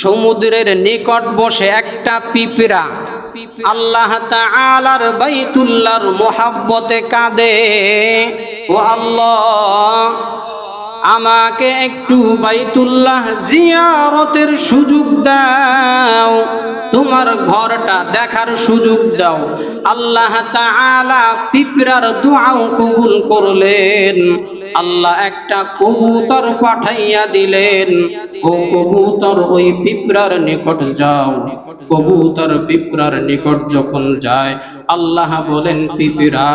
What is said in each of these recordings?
সমুদ্রের নিকট বসে একটা পিঁপড়া। আল্লাহ তাআলার বাইতুল্লাহর মোহাব্বতে কাঁদে। ও আল্লাহ, আমাকে একটু বাইতুল্লাহ জিয়ারতের সুযোগ দাও। তোমার ঘরটা দেখার সুযোগ দাও। আল্লাহ তাআলা পিঁপড়ার দোয়াও কবুল করলেন। আল্লাহ একটা কবুতর পাঠাইয়া দিলেন। ও কবুতর ওই পিঁপড়ার নিকট যাও। কবুতর পিঁপড়ার নিকট যখন যায়, আল্লাহ বলেন, পিঁপড়া,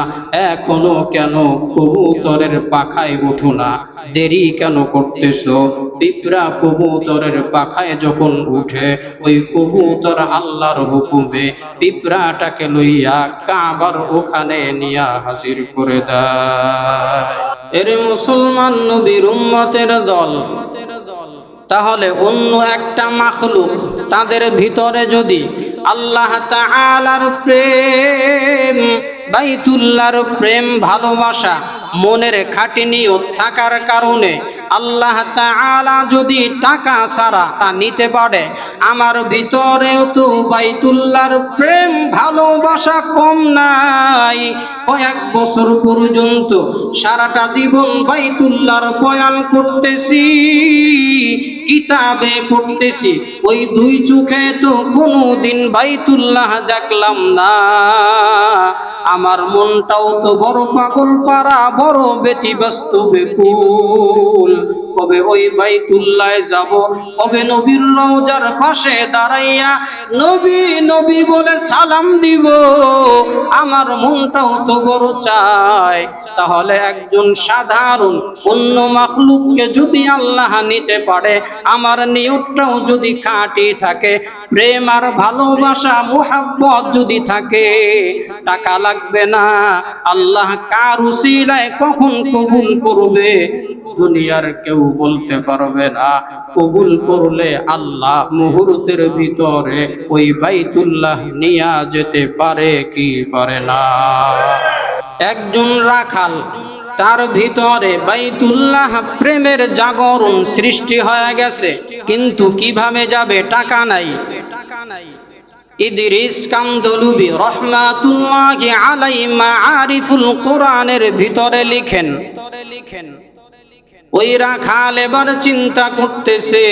এখনও কেন কবুতরের পাখায় উঠো না? দেরি কেন করতেছো? পিঁপড়া কবুতরের পাখায় যখন উঠে, ওই কবুতর আল্লাহর হুকুমে পিঁপড়াটাকে লইয়া কাবার ওখানে নিয়া হাজির করে দেয়। এর মুসলমান নবীর উম্মতের দল তাহলে অন্য একটা মাখলুক তাদের ভিতরে যদি আল্লাহ তাআলার প্রেম বাইতুল্লাহর প্রেম ভালোবাসা মনের খাটিনিয়ত থাকার কারণে আল্লাহ তাআলা যদি টাকা সারা তা নিতে পারে, আমার ভিতরেও তো বাইতুল্লাহর প্রেম ভালোবাসা কম নাই। কয়েক বছর পর্যন্ত সারাটা জীবন বাইতুল্লাহর বয়ান করতেছি, কিতাবে পড়তেছি, ওই দুই চোখে তো কোনোদিন বাইতুল্লাহ দেখলাম না। আমার মনটাও তো বড় পাগল পারা বড় ব্যতিব্যস্ত বেকুল। কবে ওই বাইতুল্লায় যাব? কবে নবীর রওজার পাশে দাঁড়াইয়া নবী নবী বলে সালাম দিব? আমার মনটাও তো বড় চায়। তাহলে একজন সাধারণ অন্য মাখলুককে যদি আল্লাহ নিতে পারে, আমার নিয়তটাও যদি খাঁটি থাকে, প্রেম আর ভালোবাসা, মোহাব্বত যদি থাকে, টাকা লাগবে না। আল্লাহ কার উসিলায় কখন কবুল করবে? দুনিয়ার কেউ বলতে পারবে না। কবুল করলে আল্লাহ মুহূর্তের ভিতরে ওই বাইতুল্লাহ নিয়া যেতে পারে কি পারে না। একজন রাখাল, তার ভিতরে বাইতুল্লাহ প্রেমের জাগরণ সৃষ্টি হয়ে গেছে, কিন্তু কীভাবে যাবে টাকা নাই। টাকা নাই ইদরিস কামদলুবি রহমাতুল্লাহি আলাই মাআরিফুল কোরআনের ভিতরে লিখেন ওই রাখাল এবার চিন্তা করতেছে,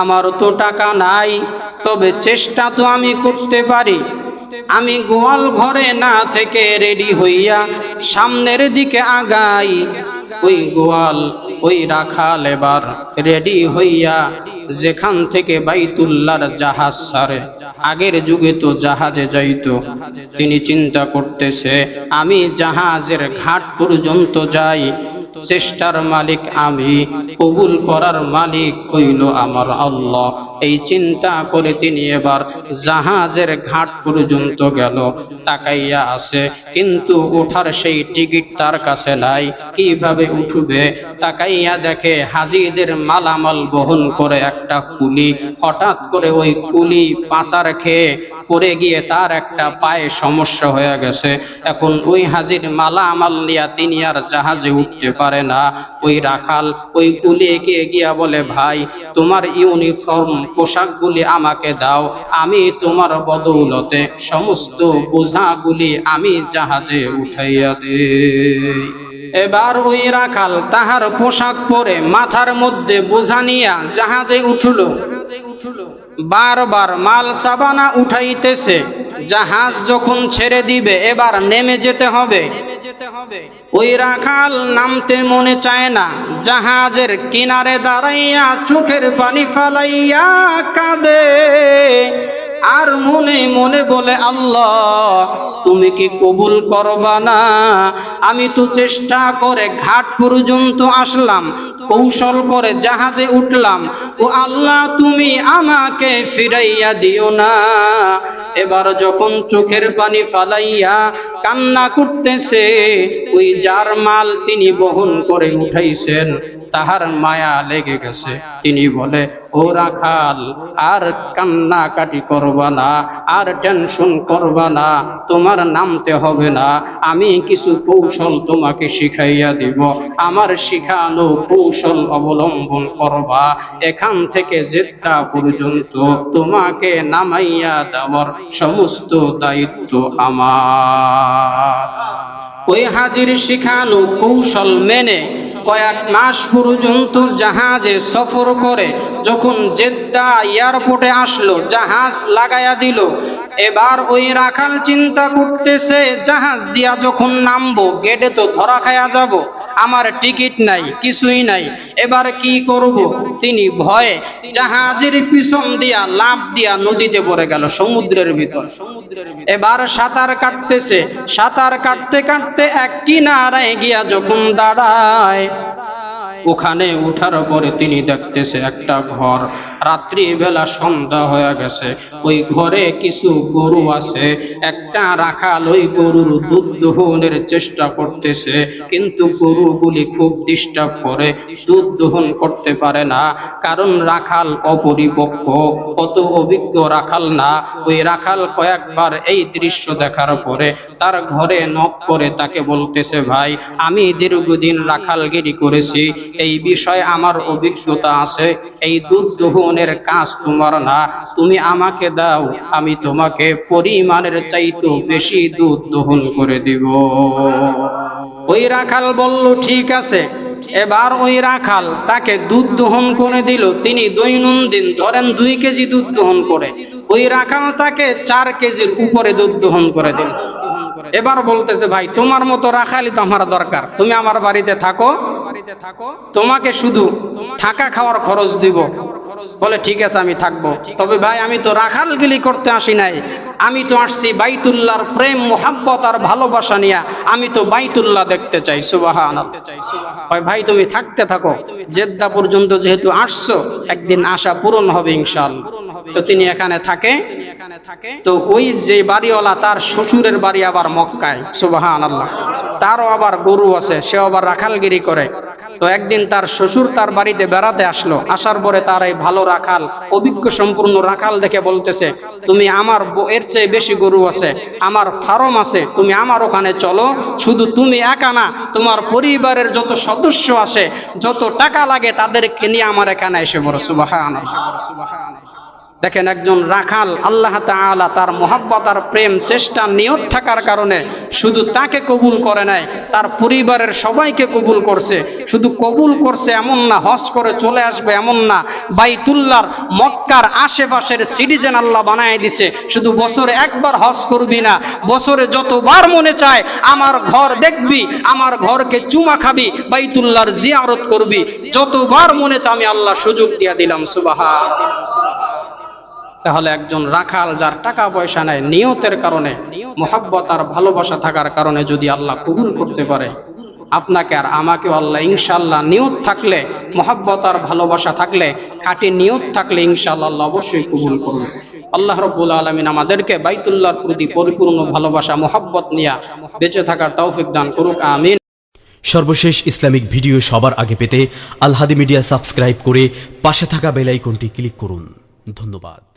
আমার তো টাকা নাই, তবে চেষ্টা তো আমি করতে পারি। আমি গোয়াল ঘরে না থেকে রেডি হইয়া সামনের দিকে আগাই। ওই গোয়াল ওই রাখাল এবার রেডি হইয়া যেখান থেকে বাইতুল্লার জাহাজ সারে। আগের যুগে তো জাহাজে যাইত, তিনি চিন্তা করতেছে, আমি জাহাজের ঘাট পর্যন্ত যাই। চেষ্টার মালিক আমি, কবুল করার মালিক হইল আমার আল্লাহ। এই চিন্তা করে তিনি এবার জাহাজের ঘাট পর্যন্ত গেল, তাকাইয়া আছে, কিন্তু ওঠার সেই টিকিট তার কাছে নাই, কীভাবে উঠবে? তাকাইয়া দেখে হাজিদের মালামাল বহন করে একটা কুলি, হঠাৎ করে ওই কুলি পাচার খেয়ে পড়ে গিয়ে তার একটা পায়ে সমস্যা হয়ে গেছে। এখন ওই হাজির মালা আমাল নিয়ে তিনি আর জাহাজে উঠতে পারে না। ওই রাখাল, ওই কুলি এগিয়ে গিয়া বলে, ভাই, তোমার ইউনিফর্ম, পোশাকগুলি আমাকে দাও। আমি তোমার বদৌলতে সমস্ত বোঝাগুলি আমি জাহাজে উঠাইয়া দেই। এবার ওই রাখাল তাহার পোশাক পরে মাথার মধ্যে বোঝা নিয়া জাহাজে উঠল। বারবার মাল সাবানা উঠাইতেছে। জাহাজ যখন ছেড়ে দিবে, এবার নেমে যেতে হবে। ওই রাখাল নামতে মনে চায় না। জাহাজের কিনারে দাঁড়াইয়া চোখের পানি ফালাইয়া কাঁদে। মনে মনে বলে, আল্লাহ, তুমি কি কবুল করবা না? আমি তো চেষ্টা করে ঘাট পর্যন্ত আসলাম, কৌশল করে জাহাজে উঠলাম। ও আল্লাহ, তুমি আমাকে ফিরাইয়া দিও না। এবার যখন চোখের পানি ফালাইয়া কান্না করতেছে, ওই যার মাল তিনি বহন করে উঠাইছেন তাহার মায়া লেগে গেছে। তিনি বলে, ও রাখাল, আর কান্নাকাটি করবা না, আর টেনশন করবা না, তোমার নামতে হবে না, আমি কিছু কৌশল তোমাকে শিখাইয়া দিব। আমার শিখানো কৌশল অবলম্বন করবা, এখান থেকে জেদ্দা পর্যন্ত তোমাকে নামাইয়া দেওয়ার সমস্ত দায়িত্ব আমার। ওই হাজির শিখানো কৌশল মেনে কয়েক মাস পর্যন্ত জাহাজে সফর করে যখন জেদ্দা এয়ারপোর্টে আসলো, জাহাজ লাগায়া দিল। এবার ওই রাখাল চিন্তা করতেছে, জাহাজ দিয়া যখন নামবো, গেটে তো ধরা খায়া যাব। আমার টিকিট নাই, কিছুই নাই। এবার কি করব? তিনি ভয়ে জাহাজের পিছন দিয়া লাভ দিয়া নদীতে পড়ে গেল, সমুদ্রের ভিতর। সমুদ্রের এবার সাঁতার কাটতেছে। সাঁতার কাটতে কাটতে এক কিনারায় গিয়া যখন দাঁড়ায়, ওখানে উঠার পরে তিনি দেখতেছে একটা ঘর। রাত্রি বেলা সন্ধ্যা হয়ে গেছে। ওই ঘরে কিছু গরু আছে। একটা রাখাল ওই গরুর দুধ দহনের চেষ্টা করতেছে। কিন্তু গরুগুলি খুব ডিস্টার্ব করে। দুধ দহন করতে পারে না। কারণ রাখাল অপরিপক্ক। অত অভিজ্ঞ রাখাল না। ওই রাখাল কয়েকবার এই দৃশ্য দেখার পরে তার ঘরে নখ করে তাকে বলতেছে, ভাই, আমি দীর্ঘদিন রাখালগিরি করেছি। এই বিষয়ে আমার অভিজ্ঞতা আছে। এই দুধ দহনের কাজ তোমার না। তুমি আমাকে দাও, আমি তোমাকে পরিমাণের চাইতে বেশি দুধ দহন করে দিব। ওই রাখাল বলল, ঠিক আছে। এবার ওই রাখাল তাকে দুধ দহন করে দিল। তিনি দৈনন্দিন ধরেন দুই কেজি দুধ দহন করে। ওই রাখাল তাকে চার কেজির উপরে দুধ দহন করে দিল। এবার বলতেছে, ভাই, তোমার মতো রাখালি তো আমার দরকার। তুমি আমার বাড়িতে থাকো বাড়িতে থাকো। তোমাকে শুধু থাকা খাওয়ার খরচ দিব। বলে, ঠিক আছে, আমি থাকব। তবে ভাই, আমি তো রাখালগিলি করতে আসি নাই। আমি তো আসছি বাইতুল্লাহর প্রেম, মোহাব্বত আর ভালোবাসা নিয়ে। আমি তো বাইতুল্লাহ দেখতে চাই সুবাহান ভাই, তুমি থাকতে থাকো। জেদ্দা পর্যন্ত যেহেতু আসছো, একদিন আশা পূরণ হবে ইনশাআল্লাহ। তো তিনি এখানে থাকে। তো ওই যে বাড়িওয়ালা, তার শ্বশুরের বাড়ি আবার মক্কায় সুবাহান আল্লাহ তারও আবার গরু আছে সে আবার রাখালগিরি করে। তো একদিন তার শ্বশুর তার বাড়িতে বেড়াতে আসলো। আসার পরে তার এই ভালো রাখাল, অভিজ্ঞ সম্পূর্ণ রাখাল দেখে বলতেছে, তুমি আমার এর চেয়ে বেশি গরু আছে, আমার ফার্ম আছে, তুমি আমার ওখানে চলো। শুধু তুমি একা না, তোমার পরিবারের যত সদস্য আছে, যত টাকা লাগে তাদেরকে নিয়ে আমার এখানে এসে বড় সুবাহান দেখেন একজন রাখাল, আল্লাহ তাআলা তার মোহাব্বত আর প্রেম চেষ্টা নিয়ত থাকার কারণে শুধু তাকে কবুল করে নাই, তার পরিবারের সবাইকে কবুল করছে। শুধু কবুল করছে এমন না, হজ করে চলে আসবে এমন না। বাইতুল্লার মক্কার আশেপাশের সিটিজেন আল্লাহ বানায় দিছে। শুধু বছরে একবার হজ করবি না, বছরে যতবার মনে চায় আমার ঘর দেখবি, আমার ঘরকে চুমা খাবি বাইতুল্লার জিয়ারত করবি। যতবার মনে চায় আমি আল্লাহ সুযোগ দিয়া দিলাম সুবাহা তাহলে একজন রাখাল যার টাকা পয়সা নেয় নিয়তের কারণে, মোহাব্বত আর ভালোবাসা থাকার কারণে যদি আল্লাহ কবুল করতে পারে, আপনাকে আর আমাকে আল্লাহ ইনশাল্লাহ নিয়ত থাকলে, মোহাব্বত আর ভালোবাসা থাকলে, খাঁটি নিয়ত থাকলে ইনশাল্লাহ অবশ্যই কবুল করবে আল্লাহ রব্বুল আলমিন আমাদেরকে বাইতুল্লাহর প্রতি পরিপূর্ণ ভালোবাসা, মোহাব্বত নিয়ে বেঁচে থাকার তৌফিক দান করুক, আমিন। সর্বশেষ ইসলামিক ভিডিও সবার আগে পেতে আলহাদি মিডিয়া সাবস্ক্রাইব করে পাশে থাকা বেল আইকনটি ক্লিক করুন। ধন্যবাদ।